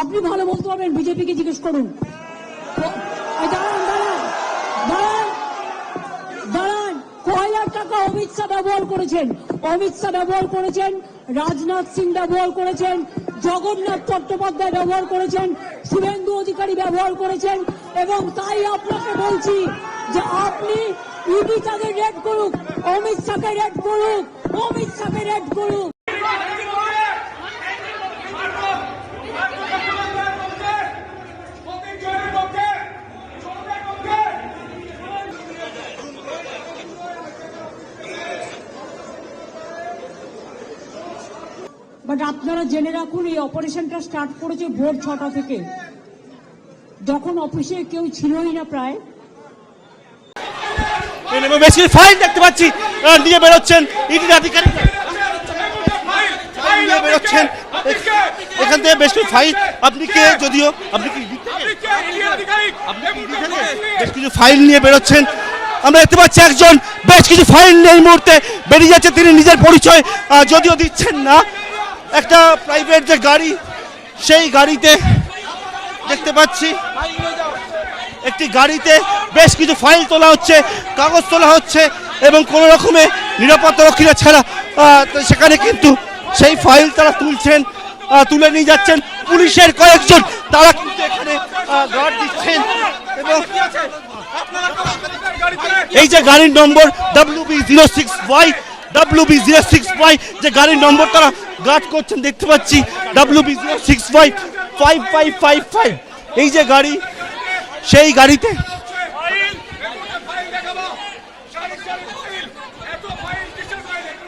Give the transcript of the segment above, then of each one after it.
আপনি ভালো বলতে পারবেন, বিজেপিকে জিজ্ঞেস করুন। কয়লার টাকা অমিত শাহ ব্যবহার করেছেন? অমিত শাহ ব্যবহার করেছেন, রাজনাথ সিং ব্যবহার করেছেন, জগন্নাথ চট্টোপাধ্যায় ব্যবহার করেছেন, শুভেন্দু অধিকারী ব্যবহার করেছেন, এবং তাই আপনাকে বলছি যে আপনি ইডি তাদের রেড করুক, অমিত শাহকে রেড করুক, অমিত শাহকে রেড করুক। বাট আপনারা জেনে রাখুন, এই অপারেশনটা স্টার্ট করেছে ভোর ছটা থেকে। যখন অফিসে কেউ ছিলই না প্রায় এবং বেশ কিছু ফাইল দেখতে পাচ্ছি নিয়ে বেরোচ্ছেন ইডির আধিকারিক। নিয়ে বেরোচ্ছেন। এখান থেকে বেশ কিছু ফাইল আপনি কে যদিও আপনি কি? বেশ কিছু ফাইল নিয়ে বেরোচ্ছেন। আমরা দেখতে পাচ্ছি একজন বেশ কিছু ফাইল নিয়ে এই মুহূর্তে বেরিয়ে যাচ্ছে। তিনি নিজের পরিচয় যদিও দিচ্ছেন না। একটা প্রাইভেট যে গাড়ি সেই গাড়িতে দেখতে পাচ্ছি। একটি গাড়িতে বেশ কিছু ফাইল তোলা হচ্ছে, কাগজ তোলা হচ্ছে এবং কোনো রকমে নিরাপত্তা রক্ষীরা ছাড়া সেখানে কিন্তু সেই ফাইল তারা তুলছেন তুলে নিয়ে যাচ্ছেন। পুলিশের কয়েকজন তারা কিন্তু এখানে গার্ড দিচ্ছেন এবং এই যে গাড়ির number W B zero six Y W B zero six Y যে গাড়ির নম্বর তারা গার্ড করছেন, দেখতে পাচ্ছি W B zero six Y five five five five এই যে গাড়ি সেই গাড়িতে।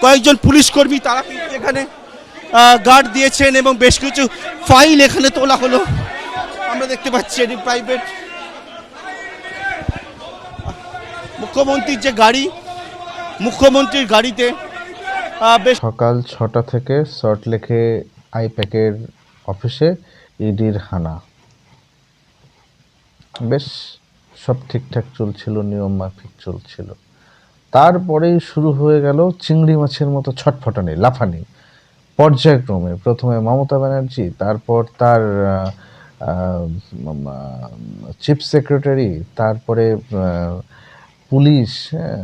কয়েকজন পুলিশ কর্মী তারা এখানে গার্ড দিয়েছেন এবং বেশ কিছু ফাইল এখানে তোলা হলো। আমরা দেখতে পাচ্ছি এটি প্রাইভেট মুখ্যমন্ত্রীর যে গাড়ি, মুখ্যমন্ত্রীর গাড়িতে বেশ সকাল ছটা থেকে সল্টলেকে আইপ্যাকের অফিসে ইডির হানা। বেশ সব ঠিকঠাক চলছিল নিয়ম মাফিক চলছিল। তারপরেই শুরু হয়ে গেল চিংড়ি মাছের মতো ছটফটানি লাফানি। পর্যায়ক্রমে প্রথমে মমতা ব্যানার্জি তারপর তার চিফ সেক্রেটারি তারপরে পুলিশ হ্যাঁ,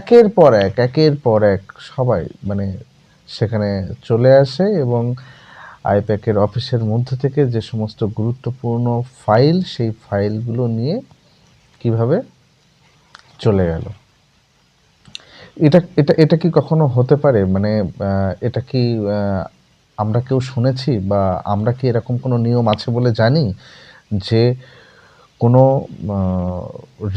একের পর এক একের পর এক সবাই মানে সেখানে চলে আসে এবং আইপ্যাকের অফিসের মধ্যে থেকে যে সমস্ত গুরুত্বপূর্ণ ফাইল, সেই ফাইলগুলো নিয়ে কীভাবে চলে গেল। এটা এটা এটা কি কখনো হতে পারে? মানে এটা কি আমরা কেউ শুনেছি বা আমরা কি এরকম কোনো নিয়ম আছে বলে জানি যে কোনো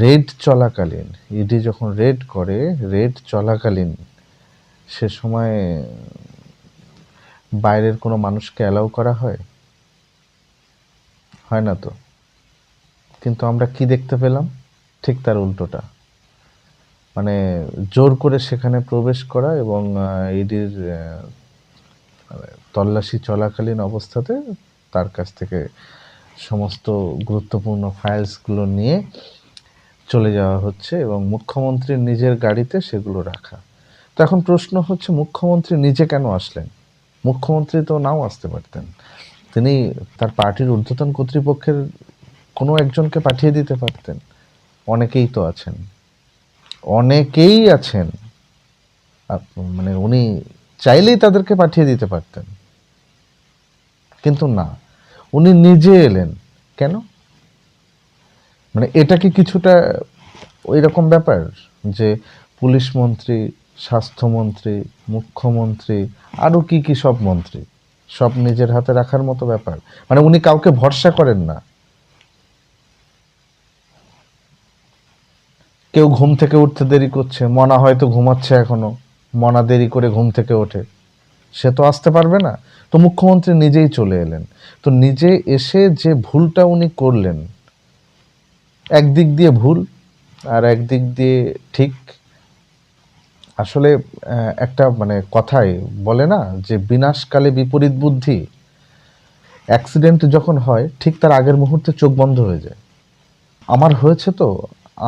রেড চলাকালীন, ইডি যখন রেড করে, রেড চলাকালীন সে সময় বাইরের কোনো মানুষকে অ্যালাউ করা হয়? হয় না তো। কিন্তু আমরা কি দেখতে পেলাম? ঠিক তার উল্টোটা। মানে জোর করে সেখানে প্রবেশ করা এবং ইডির তল্লাশি চলাকালীন অবস্থাতে তার কাছ থেকে সমস্ত গুরুত্বপূর্ণ ফাইলসগুলো নিয়ে চলে যাওয়া হচ্ছে এবং মুখ্যমন্ত্রীর নিজের গাড়িতে সেগুলো রাখা। তো এখন প্রশ্ন হচ্ছে, মুখ্যমন্ত্রী নিজে কেন আসলেন? মুখ্যমন্ত্রী তো নাও আসতে পারতেন। তিনি তার পার্টির ঊর্ধ্বতন কর্তৃপক্ষের কোনো একজনকে পাঠিয়ে দিতে পারতেন। অনেকেই তো আছেন। অনেকেই আছেন। মানে উনি চাইলেই তাদেরকে পাঠিয়ে দিতে পারতেন। কিন্তু না, উনি নিজে এলেন। কেন? মানে এটা কি কিছুটা ওই রকম ব্যাপার যে পুলিশ মন্ত্রী স্বাস্থ্যমন্ত্রী, মুখ্যমন্ত্রী আরও কি কি সব মন্ত্রী? সব নিজের হাতে রাখার মতো ব্যাপার। মানে উনি কাউকে ভরসা করেন না। কেউ ঘুম থেকে উঠতে দেরি করছে। মনা হয়তো ঘুমাচ্ছে এখনও। মনা দেরি করে ঘুম থেকে ওঠে। সে তো আসতে পারবে না। তো মুখ্যমন্ত্রী নিজেই চলে এলেন। তো নিজে এসে যে ভুলটা উনি করলেন, একদিক দিয়ে ভুল আর একদিক দিয়ে ঠিক আসলে একটা মানে কথাই বলে না যে বিনাশকালে বিপরীত বুদ্ধি। অ্যাক্সিডেন্ট যখন হয়, ঠিক তার আগের মুহূর্তে চোখ বন্ধ হয়ে যায়। আমার হয়েছে তো,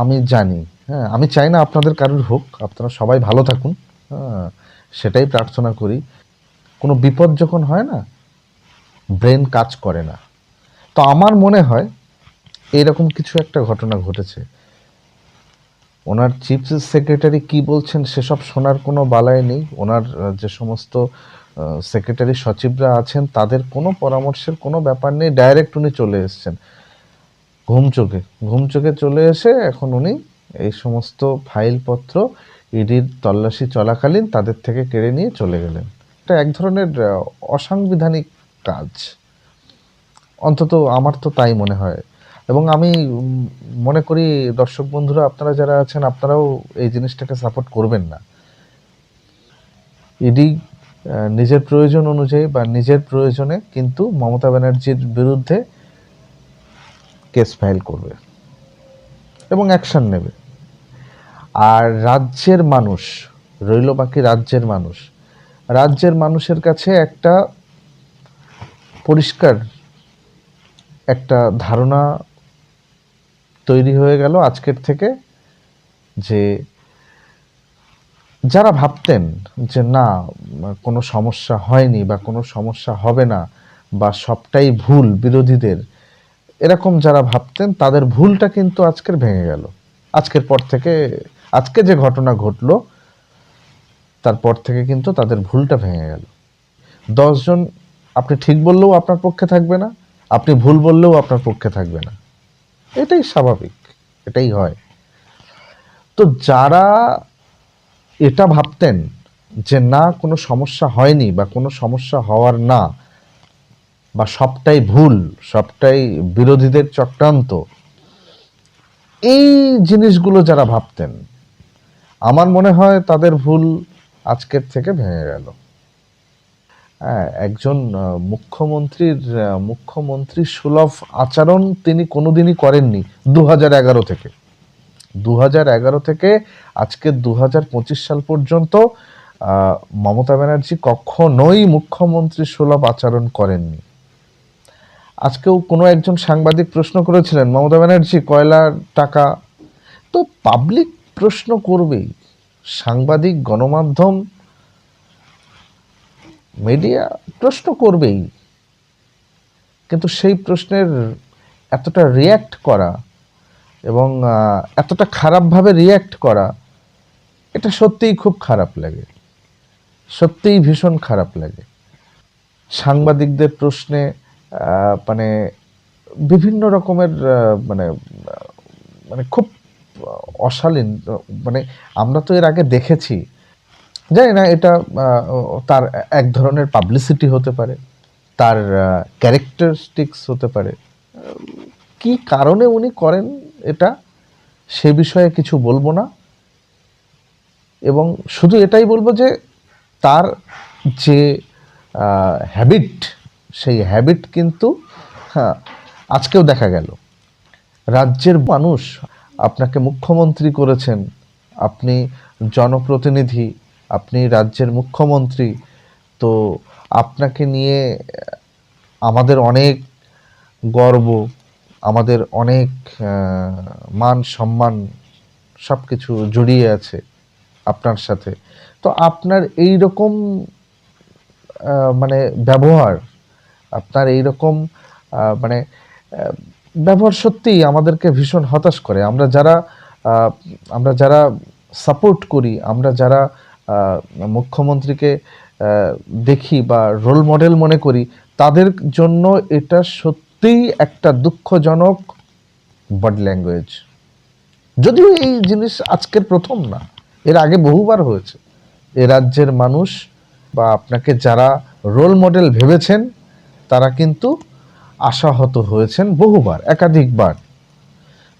আমি জানি হ্যাঁ আমি চাই না আপনাদের কারোর হোক, আপনারা সবাই ভালো থাকুন হ্যাঁ সেটাই প্রার্থনা করি। কোনো বিপদ যখন হয় না, ব্রেন কাজ করে না। তো আমার মনে হয়, এরকম কিছু একটা ঘটনা ঘটেছে। ওনার চিফ সেক্রেটারি কি বলছেন সেসব শোনার কোনো বালায় নেই। ওনার যে সমস্ত সেক্রেটারি সচিবরা আছেন, তাদের কোনো পরামর্শের কোনো ব্যাপার নেই। ডাইরেক্ট উনি চলে এসেছেন। ঘুম চোখে ঘুম চোখে চলে এসে এখন উনি এই সমস্ত ফাইলপত্র, ইডির তল্লাশি চলাকালীন তাদের থেকে কেড়ে নিয়ে চলে গেলেন। এটা এক ধরনের অসাংবিধানিক কাজ। অন্তত আমার তো তাই মনে হয়। এবং আমি মনে করি দর্শক বন্ধুরা, আপনারা যারা আছেন, আপনারাও এই জিনিসটাকে সাপোর্ট করবেন না। ইডি নিজের প্রয়োজন অনুযায়ী বা নিজের প্রয়োজনে কিন্তু মমতা ব্যানার্জির বিরুদ্ধে কেস ফাইল করবে এবং অ্যাকশন নেবে। আর রাজ্যের মানুষ, রইল বাকি রাজ্যের মানুষ, রাজ্যের মানুষের কাছে একটা পরিষ্কার একটা ধারণা তৈরি হয়ে গেল আজকের থেকে যে যারা ভাবতেন যে না, কোনো সমস্যা হয়নি বা কোনো সমস্যা হবে না বা সবটাই ভুল বিরোধীদের, এরকম যারা ভাবতেন তাদের ভুলটা কিন্তু আজকের ভেঙে গেল। আজকের পর থেকে, আজকে যে ঘটনা ঘটলো, তারপর থেকে কিন্তু তাদের ভুলটা ভেঙে গেল। দশজন আপনি ঠিক বললেও আপনার পক্ষে থাকবে না, আপনি ভুল বললেও আপনার পক্ষে থাকবে না। এটাই স্বাভাবিক, এটাই হয়। তো যারা এটা ভাবতেন যে না, কোনো সমস্যা হয়নি বা কোনো সমস্যা হওয়ার না, বা সবটাই ভুল, সবটাই বিরোধীদের চক্রান্ত, এই জিনিসগুলো যারা ভাবতেন, আমার মনে হয় তাদের ভুল আজকের থেকে ভেঙে গেল। হ্যাঁ একজন মুখ্যমন্ত্রীর মুখ্যমন্ত্রী সুলভ আচরণ তিনি কোনোদিনই করেননি দু হাজার এগারো থেকে। দু হাজার এগারো থেকে আজকে দু হাজার পঁচিশ সাল পর্যন্ত মমতা ব্যানার্জি কখনোই মুখ্যমন্ত্রী সুলভ আচরণ করেননি। আজকেও কোনো একজন সাংবাদিক প্রশ্ন করেছিলেন, মমতা ব্যানার্জি কয়লার টাকা? তো পাবলিক প্রশ্ন করবেই। সাংবাদিক, গণমাধ্যম মিডিয়া প্রশ্ন করবেই। কিন্তু সেই প্রশ্নের এতটা রিয়্যাক্ট করা এবং এতটা খারাপভাবে রিয়্যাক্ট করা, এটা সত্যিই খুব খারাপ লাগে। সত্যিই ভীষণ খারাপ লাগে। সাংবাদিকদের প্রশ্নে মানে বিভিন্ন রকমের মানে মানে খুব অশালীন মানে আমরা তো এর আগে দেখেছি জানি না, এটা তার এক ধরনের পাবলিসিটি হতে পারে, তার ক্যারেক্টারিস্টিক্স হতে পারে। কি কারণে উনি করেন এটা, সে বিষয়ে কিছু বলব না। এবং শুধু এটাই বলব যে, তার যে হ্যাবিট সেই হ্যাবিট কিন্তু হ্যাঁ আজকেও দেখা গেল। রাজ্যের মানুষ আপনাকে মুখ্যমন্ত্রী করেছেন, আপনি জনপ্রতিনিধি আপনি রাজ্যের মুখ্যমন্ত্রী, তো আপনাকে নিয়ে আমাদের অনেক গর্ব, আমাদের অনেক মান সম্মান সব কিছু জড়িয়ে আছে আপনার সাথে। তো আপনার এই রকম মানে ব্যবহার, আপনার এই রকম মানে ব্যবহার সত্যিই আমাদেরকে ভীষণ হতাশ করে। আমরা যারা আমরা যারা সাপোর্ট করি, আমরা যারা মুখ্যমন্ত্রীকে দেখি বা রোল মডেল মনে করি, তাদের জন্য এটা সত্যিই একটা দুঃখজনক বডি ল্যাঙ্গুয়েজ যদিও এই জিনিস আজকের প্রথম না, এর আগে বহুবার হয়েছে। এ রাজ্যের মানুষ বা আপনাকে যারা রোল মডেল ভেবেছেন, তারা কিন্তু আশাহত হয়েছেন বহুবার, একাধিকবার।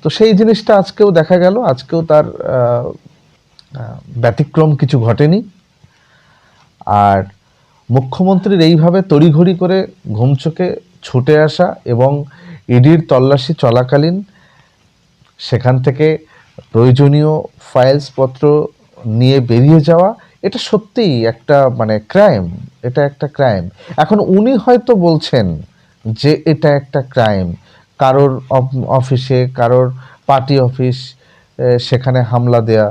তো সেই জিনিসটা আজকেও দেখা গেল, আজকেও তার ব্যতিক্রম কিছু ঘটেনি। আর মুখ্যমন্ত্রীর এইভাবে তড়িঘড়ি করে ঘুমচোকে ছুটে আসা এবং ইডির তল্লাশি চলাকালীন সেখান থেকে প্রয়োজনীয় ফাইলসপত্র নিয়ে বেরিয়ে যাওয়া, এটা সত্যিই একটা মানে ক্রাইম, এটা একটা ক্রাইম। এখন উনি হয়তো বলছেন যে এটা একটা ক্রাইম, কারোর অফিসে, কারোর পার্টি অফিস সেখানে হামলা দেয়া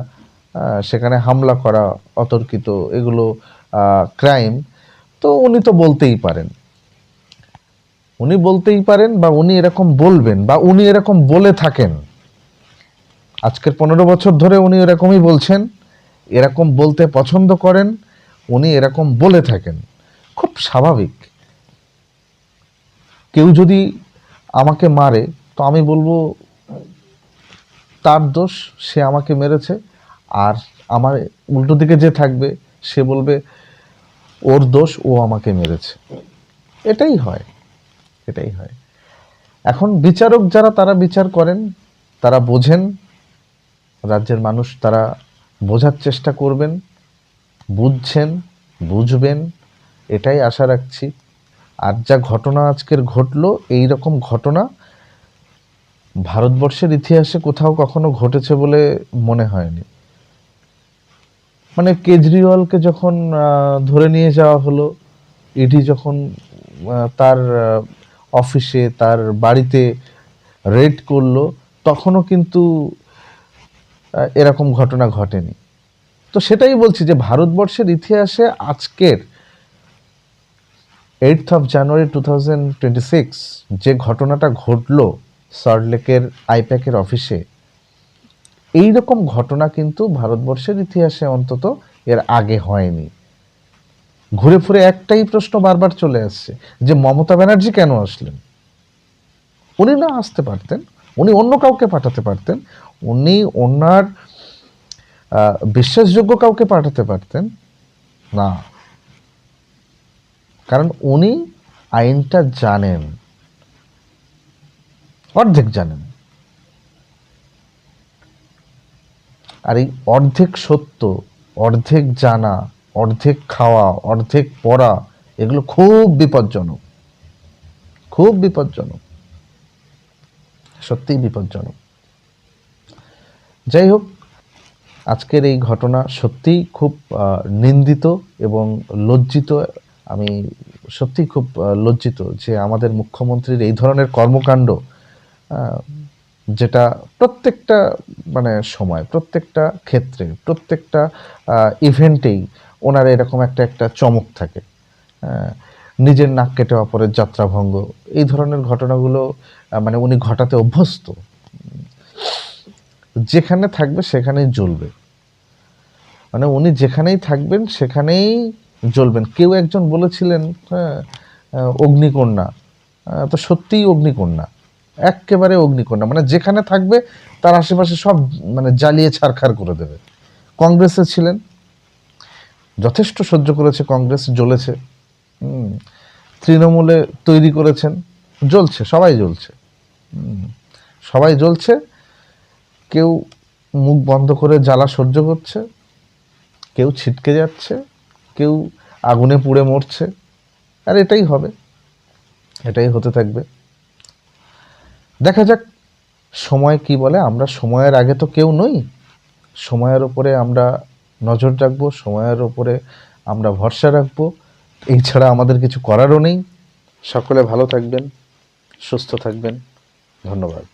সেখানে হামলা করা, অতর্কিত, এগুলো ক্রাইম তো উনি তো বলতেই পারেন। উনি বলতেই পারেন বা উনি এরকম বলবেন বা উনি এরকম বলে থাকেন। আজকের পনেরো বছর ধরে উনি এরকমই বলছেন, এরকম বলতে পছন্দ করেন, উনি এরকম বলে থাকেন। খুব স্বাভাবিক। কেউ যদি আমাকে মারে, তো আমি বলব, তার দোষ, সে আমাকে মেরেছে। আর আমার উল্টো দিকে যে থাকবে, সে বলবে, ওর দোষ, ও আমাকে মেরেছে। এটাই হয় এটাই হয়। এখন বিচারক যারা, তারা বিচার করেন, তারা বোঝেন, রাজ্যের মানুষ তারা বোঝার চেষ্টা করবেন, বুঝছেন, বুঝবেন, এটাই আশা রাখছি। আর যা ঘটনা আজকের ঘটলো, এই রকম ঘটনা ভারতবর্ষের ইতিহাসে কোথাও কখনো ঘটেছে বলে মনে হয়নি। মানে কেজরিওয়ালকে যখন ধরে নিয়ে যাওয়া হলো, ইডি যখন তার অফিসে, তার বাড়িতে রেড করল, তখনও কিন্তু এরকম ঘটনা ঘটেনি। তো সেটাই বলছি যে ভারতবর্ষের ইতিহাসে আজকের eighth of January two thousand twenty six যে ঘটনাটা ঘটলো সল্টলেকের আইপ্যাকের অফিসে এই রকম ঘটনা কিন্তু ভারতবর্ষের ইতিহাসে অন্তত এর আগে হয়নি। ঘুরে ফিরে একটাই প্রশ্ন বারবার চলে আসছে, যে মমতা ব্যানার্জি কেন আসলেন? উনি না আসতে পারতেন, উনি অন্য কাউকে পাঠাতে পারতেন, উনি ওনার বিশ্বাসযোগ্য কাউকে পাঠাতে পারতেন, না। কারণ উনি আইনটা জানেন, অর্ধেক জানেন। আর এই অর্ধেক সত্য, অর্ধেক জানা, অর্ধেক খাওয়া, অর্ধেক পড়া, এগুলো খুব বিপজ্জনক। খুব বিপজ্জনক। সত্যিই বিপজ্জনক। যাই হোক, আজকের এই ঘটনা সত্যিই খুব নিন্দিত এবং লজ্জিত। আমি সত্যিই খুব লজ্জিত যে আমাদের মুখ্যমন্ত্রীর এই ধরনের কর্মকাণ্ড যেটা প্রত্যেকটা মানে সময়, প্রত্যেকটা ক্ষেত্রে, প্রত্যেকটা ইভেন্টেই ওনার এরকম একটা একটা চমক থাকে। নিজের নাক কেটে অপরের যাত্রাভঙ্গ, এই ধরনের ঘটনাগুলো মানে উনি ঘটাতে অভ্যস্ত। যেখানে থাকবে সেখানেই জ্বলবে। মানে উনি যেখানেই থাকবেন সেখানেই জ্বলবেন। কেউ একজন বলেছিলেন হ্যাঁ অগ্নিকন্যা তো সত্যিই অগ্নিকন্যা। একেবারে অগ্নিকন্যা মানে যেখানে থাকবে, তার আশেপাশে সব মানে জ্বালিয়ে ছারখার করে দেবে। কংগ্রেসে ছিলেন। যথেষ্ট সহ্য করেছে কংগ্রেস, জ্বলেছে। তৃণমূলে তৈরি করেছেন। জ্বলছে, সবাই জ্বলছে। সবাই জ্বলছে। কেউ মুখ বন্ধ করে জ্বালা সহ্য করছে। কেউ ছিটকে যাচ্ছে। কেউ আগুনে পুড়ে মরছে। আর এটাই হবে। এটাই হতে থাকবে। দেখা যাক, সময় কি বলে? আমরা সময়ের আগে তো কেউ নই। সময়ের ওপরে আমরা নজর রাখব, সময়ের ওপরে আমরা ভরসা রাখব। এই ছাড়া আমাদের কিছু করারও নেই। সকলে ভালো থাকবেন, সুস্থ থাকবেন। ধন্যবাদ।